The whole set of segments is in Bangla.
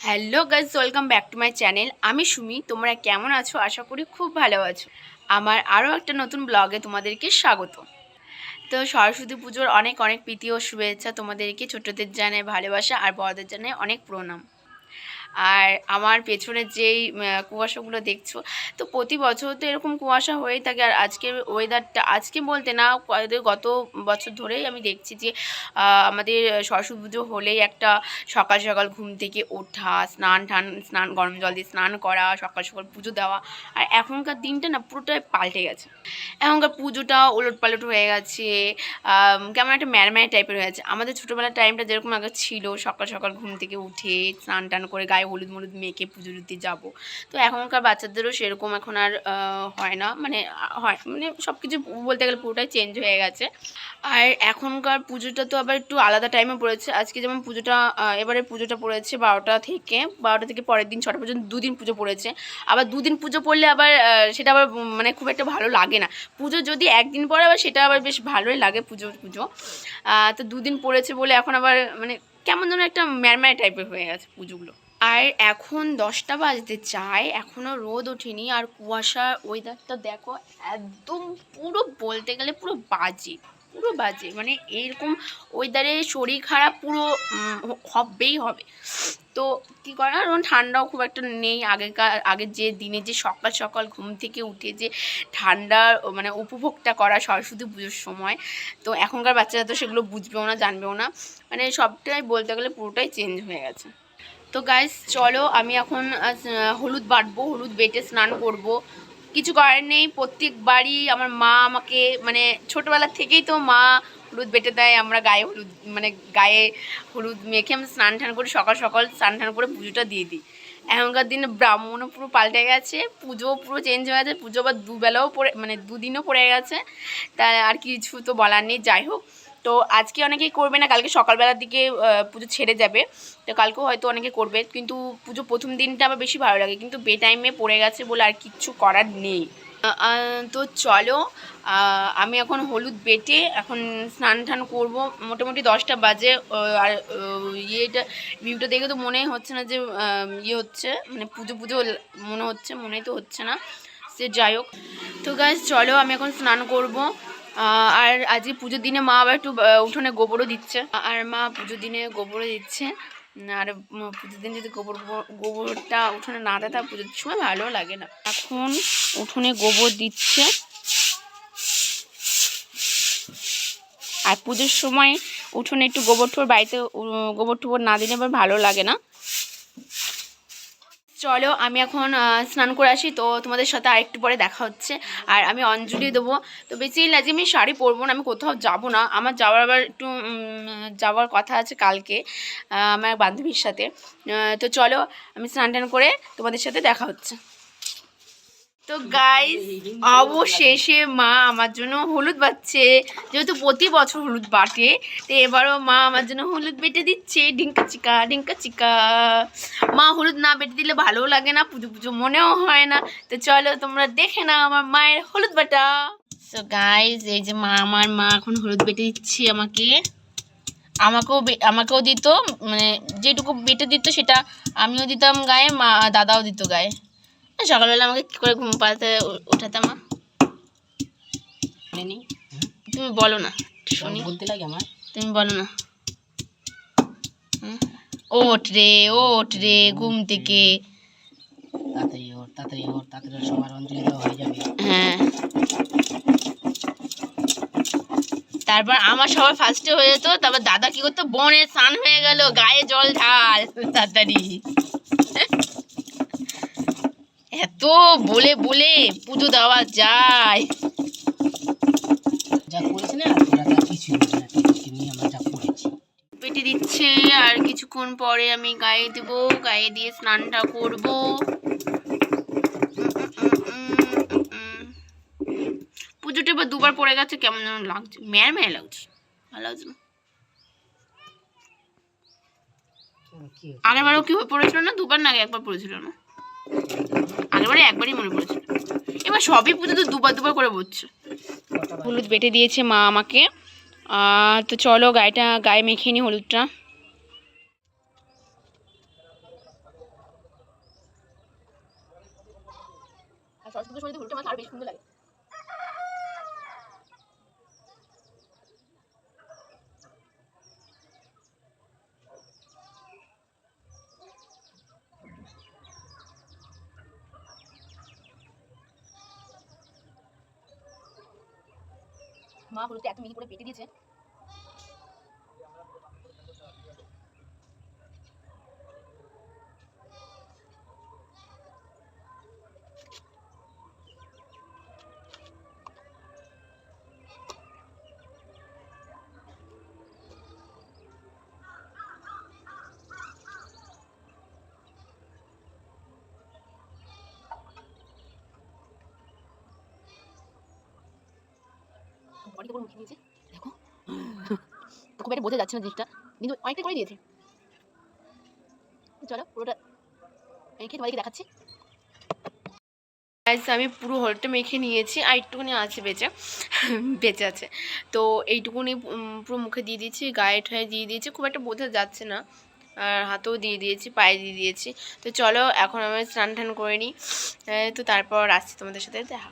Hello guys welcome back to my channel আমি সুমি, তোমরা কেমন আছো? আশা করি খুব ভালো আছো। আমার আরও একটা নতুন ব্লগে তোমাদেরকে স্বাগত। তো সরস্বতী পুজোর অনেক অনেক প্রীতি ও শুভেচ্ছা তোমাদেরকে ছোটদের জানায়, ভালোবাসা আর বড়দের জানায় অনেক প্রণাম। আর আমার পেছনে যেই কুয়াশাগুলো দেখছ, তো প্রতি বছর তো এরকম কুয়াশা হয়েই থাকে। আর আজকের ওয়েদারটা আজকে বলতে না গত বছর ধরেই আমি দেখছি যে আমাদের সরস্বতী পুজো হলেই একটা সকাল সকাল ঘুম থেকে ওঠা, স্নান টান, স্নান, গরম জল দিয়ে স্নান করা, সকাল সকাল পুজো দেওয়া, আর এখনকার দিনটা না পুরোটাই পাল্টে গেছে। এখনকার পুজোটা ওলট পালট হয়ে গেছে কেমন একটা ম্যারম্যার টাইপের হয়ে গেছে। আমাদের ছোটোবেলার টাইমটা যেরকম আগে ছিল, সকাল সকাল ঘুম থেকে উঠে স্নান টান করে গায়ে হলুদ মলুদ মেখে পুজো দিতে যাব। তো এখনকার বাচ্চাদেরও সেরকম এখন আর হয় না। মানে হয়। মানে সব কিছু বলতে গেলে পুরোটাই চেঞ্জ হয়ে গেছে। আর এখনকার পুজোটা তো আবার একটু আলাদা টাইমে পড়েছে। আজকে যেমন পুজোটা এবারে পুজোটা পড়েছে বারোটা থেকে। বারোটা থেকে পরের দিন ছটা পর্যন্ত দুদিন পুজো পড়েছে। আবার দুদিন পুজো পড়লে আবার সেটা আবার মানে খুব একটা ভালো লাগে না। পুজো যদি একদিন পরে আবার সেটা আবার বেশ ভালোই লাগে পুজো। পুজো তো দুদিন পড়েছে বলে এখন আবার মানে কেমন যেন একটা ম্যারম্যার টাইপের হয়ে গেছে পুজোগুলো। আর এখন দশটা বাজতে চায় এখনও রোদ ওঠেনি। আর কুয়াশার ওয়েদারটা দেখো, একদম পুরো বলতে গেলে পুরো বাজে পুরো বাজে। মানে এরকম ওয়েদারে শরীর খারাপ পুরো হবেই হবে। তো কী করে ওরকম ঠান্ডাও খুব একটা নেই। আগেকার, আগের যে দিনে যে সকাল সকাল ঘুম থেকে উঠে যে ঠান্ডার মানে উপভোগটা করা সরস্বতী পুজোর সময়, তো এখনকার বাচ্চারা তো সেগুলো বুঝবেও না, জানবেও না। মানে সবটাই বলতে গেলে পুরোটাই চেঞ্জ হয়ে গেছে। তো গাইস চলো আমি এখন হলুদ বাটবো, হলুদ বেটে স্নান করব। কিছু করার নেই, প্রত্যেকবারই আমার মা আমাকে মানে ছোটোবেলা থেকেই তো মা হলুদ বেটে দেয়, আমরা গায়ে হলুদ মানে গায়ে হলুদ মেখে আমি স্নান টান করে, সকাল সকাল স্নান টান করে পুজোটা দিয়ে দিই। এখনকার দিনে ব্রাহ্মণও পুরো পাল্টে গেছে পুজো পুরো চেঞ্জ হয়ে গেছে, পুজো আবার দুবেলাও পড়ে মানে দুদিনও পড়ে গেছে। তা আর কিছু তো বলার নেই, যাই হোক। তো আজকে অনেকেই করবে না, কালকে সকালবেলার দিকে পুজো ছেড়ে যাবে। তো কালকেও হয়তো অনেকে করবে, কিন্তু পুজো প্রথম দিনটা আমার বেশি ভালো লাগে, কিন্তু বে টাইমে পড়ে গেছে বলে আর কিচ্ছু করার নেই। তো চলো আমি এখন হলুদ বেটে এখন স্নান টান করব। মোটামুটি দশটা বাজে আর ইয়েটা, ভিউটা দেখে তো মনেই হচ্ছে না যে ইয়ে হচ্ছে মানে পুজো পুজো মনে হচ্ছে, মনেই তো হচ্ছে না। সে যাই হোক। তো গাছ চলো, আমি এখন স্নান করব। আর আজকে পুজোর দিনে মা আবার একটু উঠোনে গোবরও দিচ্ছে। আর মা পুজোর দিনে গোবরও দিচ্ছে। আর পুজোর দিন যদি গোবর গোবরটা উঠোনে না দেয় তা পুজোর সময় ভালো লাগে না। এখন উঠোনে গোবর দিচ্ছে। আর পুজোর সময় উঠোনে একটু গোবর টোবর বাড়িতে গোবর টোবর না দিলে আবার ভালো লাগে না। চলো, আমি এখন স্নান করে আসি, তো তোমাদের সাথে আরেকটু পরে দেখা হচ্ছে। আর আমি অঞ্জলি দেবো। তো বেসিক্যালি যে আমি শাড়ি পরবো না, আমি কোথাও যাব না। আমার যাওয়ার আবার একটু যাওয়ার কথা আছে কালকে আমার বান্ধবীর সাথে। তো চলো, আমি স্নান টান করে তোমাদের সাথে দেখা হচ্ছে। তো গাইস অবশেষে মা আমার জন্য হলুদ বাচ্ছে যেহেতু প্রতি বছর হলুদ বাটে তো এবারও মা আমার জন্য হলুদ বেটে দিচ্ছে। ডিঙ্কা চিকা ডিঙ্কা চিকা। মা হলুদ না বেটে দিলে ভালোও লাগে না, পুজো পুজো মনেও হয় না। তো চলো তোমরা দেখে না আমার মায়ের হলুদ বাটা। তো গাইস এই যে মা আমার, মা এখন হলুদ বেটে দিচ্ছে আমাকে। আমাকেও আমাকেও দিত মানে যেটুকু বেটে দিত সেটা আমিও দিতাম গায়ে, মা দাদাও দিত গায়ে। সকালবেলা আমাকে কী করে ঘুম পাড়াতে উ- উঠাতে মা? তুমি বলো না শুনি। বলতে লাগে আমার? তুমি বলো না? ওঠ রে ওঠ রে ঘুম থেকে। তাড়াতাড়ি ওর তাড়াতাড়ি ওর তাড়াতাড়ি সবার অঞ্জলি হয়ে যাবে। হ্যাঁ। তারপর আমার সবার ফার্স্টে হয়ে যেত তারপর দাদা কি করতো? বনে স্নান হয়ে গেল গায়ে জল ঢাল তাড়াতাড়ি। এত বলে বলে পুজো দেওয়া যায়। যা করেছি না পেটে দিচ্ছে আর কিছুক্ষণ পরে আমি গায়ে দেবো গায়ে দিয়ে স্নানটা করব। পুজোটা এবার দুবার পড়ে গেছে কেমন যেন লাগছে। ম্যার ম্যার লাগছে ভালো লাগছে আগেরবারও কি পড়েছিল না? দুবার না একবার পড়েছিল না? আগেবারে একবারই মনে পড়েছে। এবার সবই পুজো তো দুবার দুবার করে বলছে। হলুদ বেটে দিয়েছে মা আমাকে। তো চলো গায়েটা গায়ে মেখে নি হলুদটা। সরস্বতী শরীরে হলুদটা মাথা আর বেশ সুন্দর লাগে। হলুদটা এত মিহি করে বেটে দিয়েছে। বডিতে পুরো মুখে দিয়েছে দেখো। খুব একটা বোঝা যাচ্ছে না জিনিসটা। কিন্তু অনেকটা করে দিয়েছে। চলো, পুরোটা মেখে তোমাদেরকে দেখাচ্ছি। আমি পুরো হলুদটা মেখে নিয়েছি, আর একটুখানি আছে বেঁচে। বেঁচে আছে। তো এইটুকুনি পুরো মুখে দিয়ে দিয়েছি, গায়ে ঠায়ে দিয়ে দিয়েছি। খুব একটা বোঝা যাচ্ছে না। আর হাতেও দিয়ে দিয়েছি, পায়ে দিয়ে দিয়েছি। তো চলো, এখন আমি স্নান টান করে নিই। তো তারপর আসছি তোমাদের সাথে দেখা।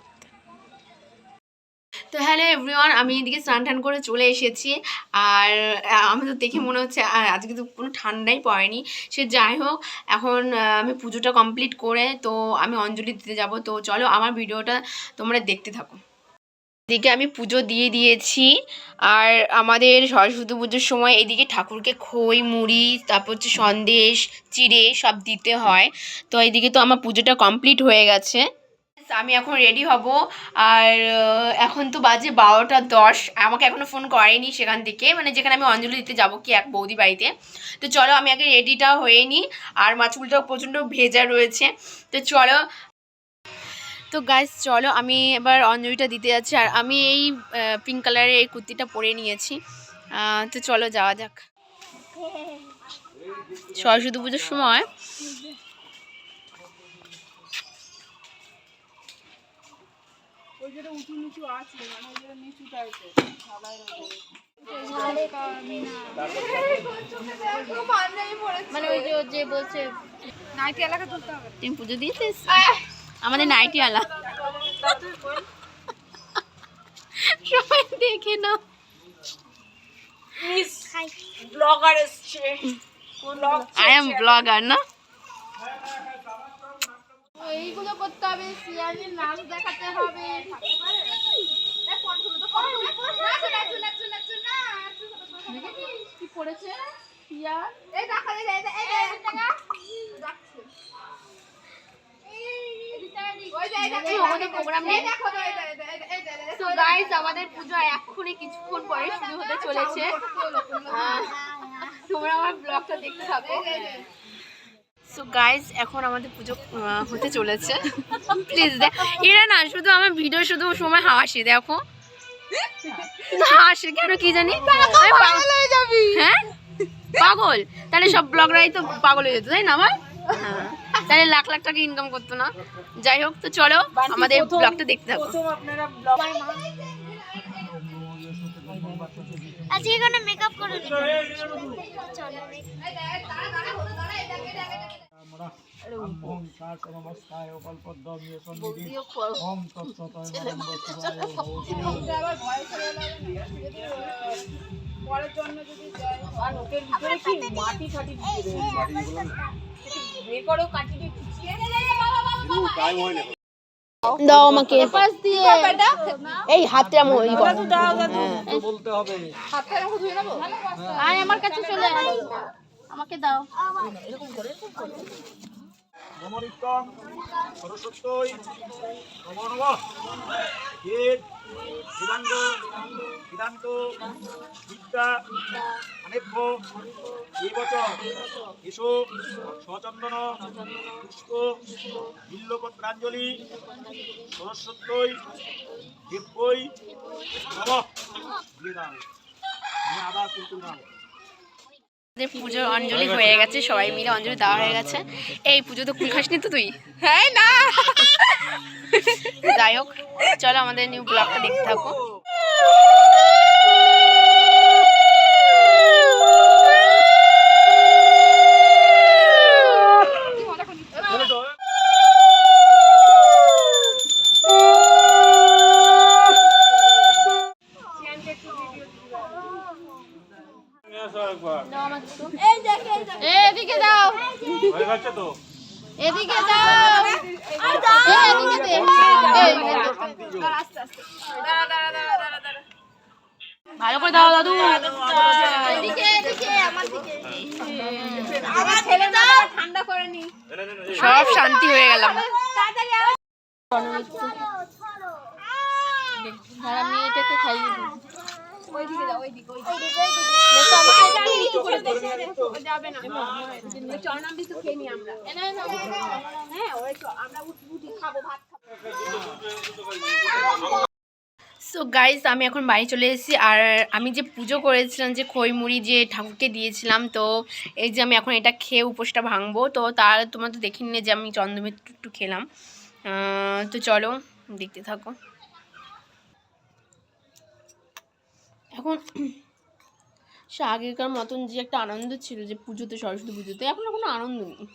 তো হ্যালো এভরিওয়ান, আমি এদিকে স্নান টান করে চলে এসেছি। আর আমি তো দেখে মনে হচ্ছে আজকে তো কোনো ঠান্ডাই পড়েনি। সে যাই হোক, এখন আমি পুজোটা কমপ্লিট করে, তো আমি অঞ্জলি দিতে যাব। তো চলো আমার ভিডিওটা তোমরা দেখতে থাকো। এদিকে আমি পুজো দিয়ে দিয়েছি। আর আমাদের সরস্বতী পুজোর সময় এদিকে ঠাকুরকে খই, মুড়ি, তারপর হচ্ছে সন্দেশ, চিড়ে সব দিতে হয়। তো এইদিকে তো আমার পুজোটা কমপ্লিট হয়ে গেছে। আমি এখন রেডি হব। আর এখন তো বাজে বারোটা দশ। আমাকে এখনও ফোন করেনি সেখান থেকে। মানে যেখানে আমি অঞ্জলি দিতে যাব কি এক বৌদি বাড়িতে। তো চলো, আমি আগে রেডিটা হয়ে নিই। আর মাছগুলোটাও প্রচণ্ড ভেজা রয়েছে। তো চলো, তো গাইজ চলো, আমি এবার অঞ্জলিটা দিতে যাচ্ছি। আর আমি এই পিঙ্ক কালারের এই কুর্তিটা পরে নিয়েছি। তো চলো, যাওয়া যাক। সরস্বতী পুজোর সময় যেটা উঁচু নিচু আছে মানে ওই যেটা নিচু টাইপের মানে ওই যে যে বলছে নাইটি এলাকা তুলতে হবে। তুমি পুজো দিয়েছিস? আমাদের নাইটি আলা সবাই দেখে না ব্লগার এসছে। আই এম ব্লগার না? এইগুলো করতে হবে সিয়ারের নাচ দেখাতে হবে। কি পড়েছে? সিয়ার এই দেখা এই এই এই আমাদের পূজা এক্ষুনি কিছুক্ষণ পরে শুরু হতে চলেছে। তোমরা আমার ব্লগটা দেখতে থাকো। সো গাইস এখন আমাদের পুজো হতে চলেছে। প্লিজ দেখ এরা না শুধু আমার ভিডিও শুধু সময় হাসি দেখো। হাসি কেন কি জানি? পাগল হয়ে যাবি। হ্যাঁ? পাগল? তাহলে সব ব্লগরাই তো পাগল হয়ে যেত তাই না আমার? হ্যাঁ। তাহলে লাখ লাখ টাকা ইনকাম করতো না। যাই হোক তো চলো আমাদের ব্লগটা দেখতে থাকো। প্রথম আপনারা ব্লগ আজকে কোনো মেকআপ করে চলো। ওম নমস্কার কল্পদ্রমীয় সন্নিধি ওম তৎসতয় নমঃ শিবায় ভৌতি আবার ভয় করে যদি পরের জন্য যদি আর ওকের ভিতরে কি মাটি ফাটি দিয়ে দাও আমাকে। এই হাতে আমি ওই কর। বলতে হবে। হাতটা এরকম ধুয়ে নেব? আয় আমার কাছে চলে আয়। আমাকে দাও। নমরিতম সরস্বতী, নমো নমঃ। বেদ বেদাঙ্গ বেদান্ত, বিদ্যা অনেভ্য এবচ এসো সচন্দন পুষ্প, বিল্লপত্রাঞ্জলি, সরস্বতী নমঃ। দিয়ে দাও। দিয়ে আবার কিন্তু আমাদের পুজোর অঞ্জলি হয়ে গেছে সবাই মিলে অঞ্জলি দেওয়া হয়ে গেছে। এই পুজো তো কুল খাসনি তো তুই? হ্যাঁ না। যাই হোক চলো আমাদের নিউ ব্লগটা দেখতে থাকো হয়ে গেছে তো এদিকে দাও এই, এদিকে দে এই, আস্তে আস্তে দাঁড়া দাঁড়া দাঁড়া দাঁড়া দাঁড়া ভালো করে দাও দাদু এদিকে এদিকে আমার দিকে আবার ছেলে দাও ঠান্ডা করে নি এনে, এনে, এনে। সব শান্তি হয়ে গেলাম। আমি এটাকে খাইয়ে ওইদিকে ওইদিকে ওইদিকে যাবে না খেয়ে নি আমরা হ্যাঁ ওই আমরা উঠ- খাব ভাত খাব। সো গাইস আমি এখন বাড়ি চলে এসেছি। আর আমি যে পুজো করেছিলাম, যে খই মুড়ি যে ঠাকুরকে দিয়েছিলাম, তো এই যে আমি এখন এটা খেয়ে উপোসটা ভাঙবো। তো তার তোমরা তো দেখে নিলে যে আমি চন্দ্রমিত্র একটু খেলাম। তো চলো, দেখতে থাকো। এখন সে আগেকার মতন যে একটা আনন্দ ছিল, যে পুজোতে, সরস্বতী পুজোতে, এখন কোনো আনন্দ নেই।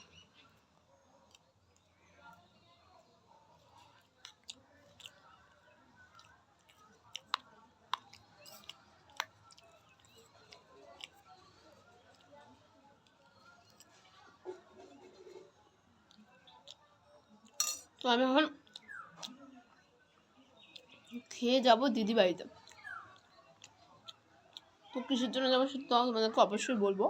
তো আমি এখন খেয়ে যাব দিদি বাড়িতে। তো কিসের জন্য যাব সেটা তোমাদেরকে অবশ্যই বলব।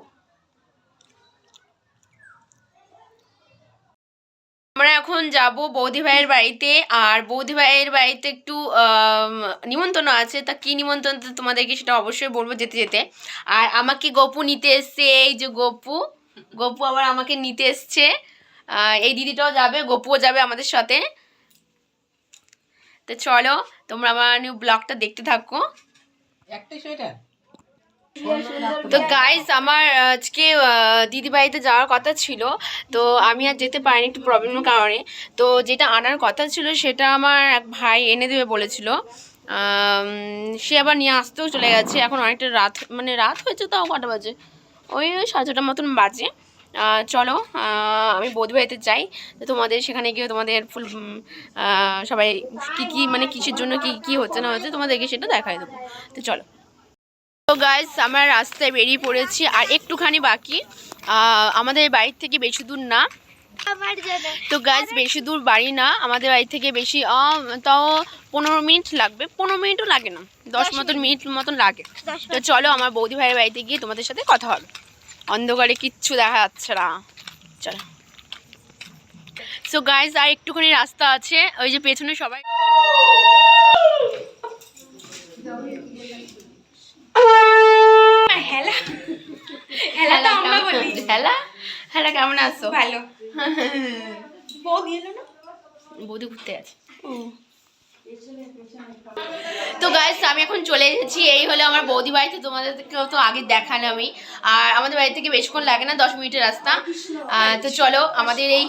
আমরা এখন যাব বৌদি ভাইয়ের বাড়িতে, আর বৌদি ভাইয়ের বাড়িতে একটু নিমন্ত্রণ আছে। তা কি নিমন্ত্রণ তোমাদেরকে সেটা অবশ্যই বলব যেতে যেতে। আর আমাকে গপু নিতে এসছে, এই যে গপু গপু আবার আমাকে নিতে এসছে। এই দিদিটাও যাবে গপুও যাবে আমাদের সাথে। তো চলো তোমরা আমার নিউ ব্লগটা দেখতে থাকো। তো গাইস আমার আজকে দিদি বাড়িতে যাওয়ার কথা ছিল তো আমি আর যেতে পারিনি একটু প্রবলেমের কারণে। তো যেটা আনার কথা ছিল সেটা আমার এক ভাই এনে দেবে বলেছিল। সে আবার নিয়ে আসতেও চলে গেছে। এখন অনেকটা রাত মানে রাত হয়েছে তাও কটা বাজে? ওই ওই সাড়ে ছটার মতন বাজে। চলো আমি বৌদি বাড়িতে যাই। তো তোমাদের সেখানে গিয়ে তোমাদের ফুল সবাই কী কী মানে কিসের জন্য কী কী হচ্ছে না হচ্ছে তোমাদেরকে সেটা দেখাই দেবো। তো চলো। তো গাইস আমরা রাস্তায় বেরিয়ে পড়েছি আর একটুখানি বাকি। আমাদের বাড়ির থেকে বেশি দূর না। তো গাইস বেশি দূর বাড়ি না আমাদের বাড়ি থেকে বেশি তাও পনেরো মিনিট লাগবে। পনেরো মিনিটও লাগে না দশ মতন মিনিট। মতন লাগে। তো চলো আমার বৌদি ভাইয়ের বাড়িতে গিয়ে তোমাদের সাথে কথা হবে। অন্ধকারে কিচ্ছু দেখা যাচ্ছে না। চলো। সো গাইজ আর একটুখানি রাস্তা আছে ওই যে পেছনে সবাই হ্যালা কেমন? আছো? ভালো। বৌদি এলো না? বৌদি ঘুরতে আছে তো গাইস আমি এখন চলে এসেছি। এই হলো আমার বৌদি বাড়িতে তোমাদেরকেও তো আগে দেখানো আমি আর আমাদের বাড়ি থেকে বেশিক্ষণ লাগে না দশ মিনিটের রাস্তা। তো চলো আমাদের এই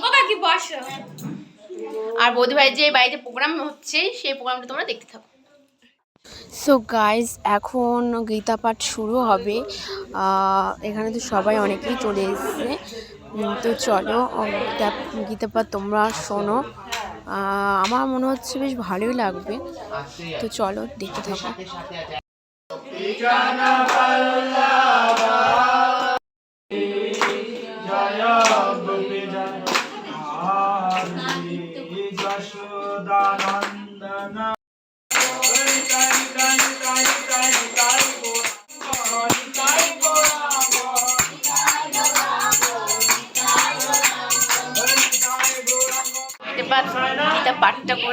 আর বৌদি ভাইয়ের যে বাড়িতে প্রোগ্রাম হচ্ছে সেই প্রোগ্রামটা তোমরা দেখতে থাকো। সো গাইজ এখন গীতা পাঠ শুরু হবে। এখানে তো সবাই অনেকেই চলে এসেছে। তো চলো গীতা- গীতা পাঠ তোমরা শোনো। আমার মনে হচ্ছে বেশ ভালোই লাগবে। তো চলো দেখতে থাকো। যশোদানন্দন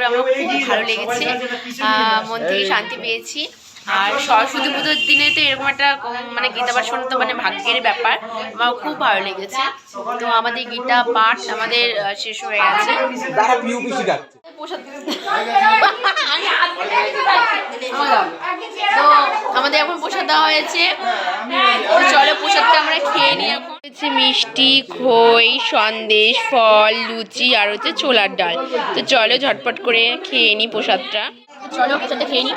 পাঠটা করে আমার খুব ভালো লেগেছে। আহ, মন থেকে শান্তি পেয়েছি। আর সরস্বতী পুজোর দিনে তো এরকম একটা মানে গীতা পাঠ শোনা তো মানে ভাগ্যের ব্যাপার। আমার খুব ভালো লেগেছে। তো আমাদের গীতা পাঠ আমাদের শেষ হয়ে গেছে। প্রসাদ তো আমাদের এখন প্রসাদ দেওয়া হয়েছে। চলো প্রসাদটা আমরা খেয়ে নিই এখন। হচ্ছে মিষ্টি খই সন্দেশ ফল লুচি আর হচ্ছে ছোলার ডাল। তো চলো ঝটপট করে খেয়ে নিই প্রসাদটা চলো প্রসাদটা খেয়ে নিই।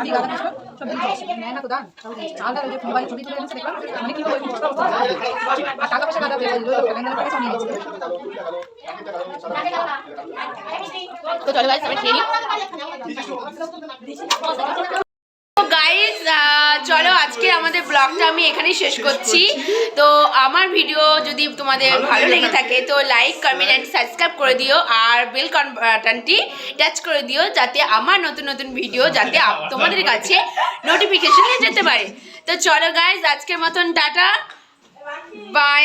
তো মানে তো চলো গাইস আমি খেয়ে গাইজ চলো আজকে আমাদের ব্লগটা আমি এখানেই শেষ করছি। তো আমার ভিডিও যদি তোমাদের ভালো লেগে থাকে, তো লাইক কমেন্ট অ্যান্ড সাবস্ক্রাইব করে দিও, আর বেল বাটনটি টাচ করে দিও, যাতে আমার নতুন নতুন ভিডিও যাতে তোমাদের কাছে নোটিফিকেশনে যেতে পারে। তো চলো গাইজ আজকের মতন টাটা। বাই